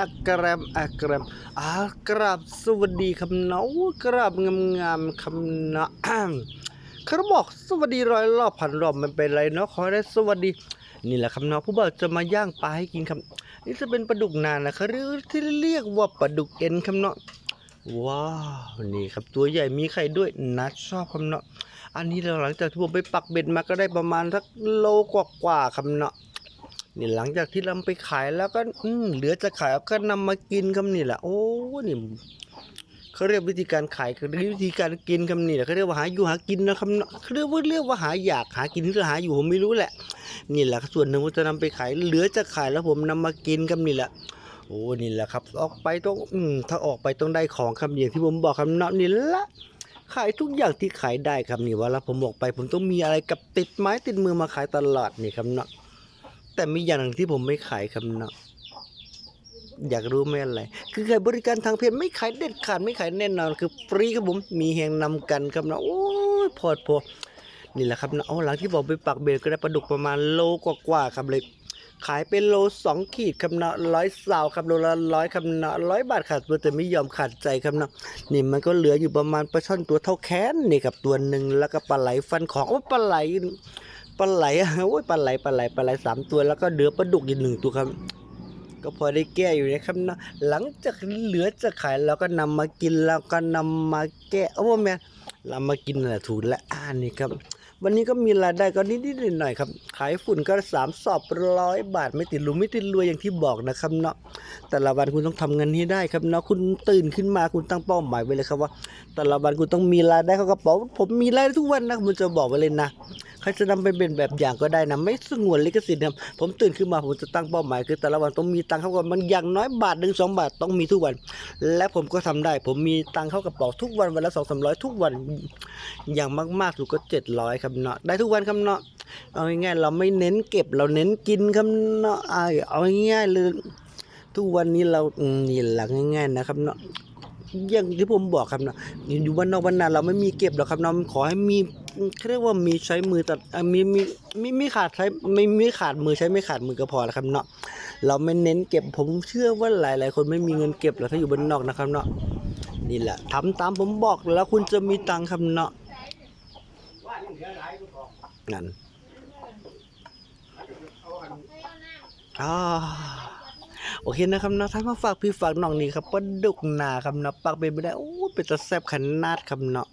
อักรมอักรมอากราบสวัสดีครับเนาะกราบงามงามๆคำเนาะเขาบอกสวัสดีร้อยรอบพันรอบมันเป็นไรเนาะขอได้สวัสดี นี่แหละครับเนาะผู้บ่าวจะมาย่างปลาให้กินครับนี่จะเป็นปลาดุกนานนะครับหรือที่เรียกว่าปลาดุกเอ็นครับเนาะว้าวนี่ครับตัวใหญ่มีไข่ด้วยนัดชอบครับเนาะอันนี้เราหลังจากที่ผมไปปักเบ็ดมาก็ได้ประมาณสักโลกว่าๆครับเนาะ นี่หลังจากที่เราไปขายแล้วก็อืเหลือจะขายก็นำมากินคำนี่แหละโอ้นี่เขาเรียกวิธีการขายคือวิธีการกินคำนี่แหละเขาเรียกว่าหาอยู่หากินนะครับเขาเรียกว่าเรียกว่าหาอยากหากินหรือหาอยู่ผมไม่รู้แหละ นี่แหละส่วนหนึ่งผมจะนำไปขายเหลือจะขายแล้วผมนำมากินคำนี่แหละโอ้นี่แหละครับ ออกไปต้องอืถ้าออกไปต้องได้ของคำอย่างที่ผมบอกคำนาะนี่ละขายทุกอย่างที่ขายได้ครับนี่ว่าแล้วผมออกไป ผมต้องมีอะไรกับติดไม้ติดมือมาขายตลอดนี่คำเนาะ แต่มีอย่างหนึ่งที่ผมไม่ขายครับเนาะอยากรู้ไหมอะไร คือขายบริการทางเพศไม่ขายเด็ดขาดไม่ขายแน่นอน คือฟรีครับผม มีแหงนำกันครับเนาะโอ้ยพอดพอนี่แหละครับเนาะเอาหลังที่บอกไปปักเบลก็ได้ปลาดุกประมาณโลกว่าๆครับเลย ขายเป็นโลสองขีดครับเนาะร้อยสาวครับโลละร้อยครับเนาะร้อยบาทขาดตัวแต่ไม่ยอมขาดใจครับเนาะนี่มันก็เหลืออยู่ประมาณปลาช่อนตัวเท่าแขนนี่ครับตัวหนึ่งแล้วก็ปลาไหลฟันของโอ้ปลาไหล ปลาไหลโอ้ยปลาไหลปลาไหลปลาไหลสามตัวแล้วก็เหลือปลาดุกอีกหนึ่งตัวครับ ก็พอได้แก้อยู่นะครับนะหลังจากเหลือจะขายเราก็นำมากินแล้วก็นำมาแก้โอ้แม่เรามากินแหละถูกและอ่านี่ครับ วันนี้ก็มีรายได้ก็นิดๆหน่อยๆครับ ขายฝุ่นก็สามสอบร้อยบาทไม่ติดหลุไม่ติดรวยอย่างที่บอกนะครับเนาะแต่ละวันคุณต้องทำเงินให้ได้ครับเนาะคุณตื่นขึ้นมาคุณตั้งเป้าหมายไว้เลยครับว่า แต่ละวันคุณต้องมีรายได้เข้ากระเป๋าผมมีรายได้ทุกวันนะผมจะบอกไว้เลยนะ ใครจะนำไปเป็นแบบอย่างก็ได้นะไม่สงวนลิขสิทธิ์นะผมตื่นขึ้นมาผมจะตั้งเป้าหมายคือแต่ละวันต้องมีตังค์เข้ากระเป๋ามันอย่างน้อยบาทหนึ่งสองบาทต้องมีทุกวัน และผมก็ทำได้ ผมมีตังค์เข้ากระเป๋าทุกวันวันละสองสามร้อยทุกวันอย่างมากๆสุดก็เจ็ดร้อยครับเนาะได้ทุกวันครับเนาะเอาง่ายๆเราไม่เน้นเก็บเราเน้นกินครับเนาะเอาเอาง่ายๆเลยทุกวันนี้เรานี่หลักง่าย ๆ นะครับเนาะอย่างที่ผมบอกครับเนาะอยู่บ้านนอกบ้านนาเราไม่มีเก็บหรอกครับเนาะขอให้มี เขาเรียกว่ามีใช้มือตัดอะมีมีมีมีขาดใช้ไม่มีขาดมือใช้ไม่ขาดมือก็พอแล้วครับเนาะเราไม่เน้นเก็บผมเชื่อว่าหลาย ๆ คนไม่มีเงินเก็บหรอกถ้าอยู่บนนอกนะครับเนาะนี่แหละทำตามผมบอกแล้วคุณจะมีตังค์ครับเนาะนั่นอโอเคนะครับเนาะถ้านมาฝากพี่ฝากน้องนี่ครับปลาดุกนาครับเนาะปักเป็นไม่ได้โอ้เป็นจะแซ่บขนาดครับเนาะ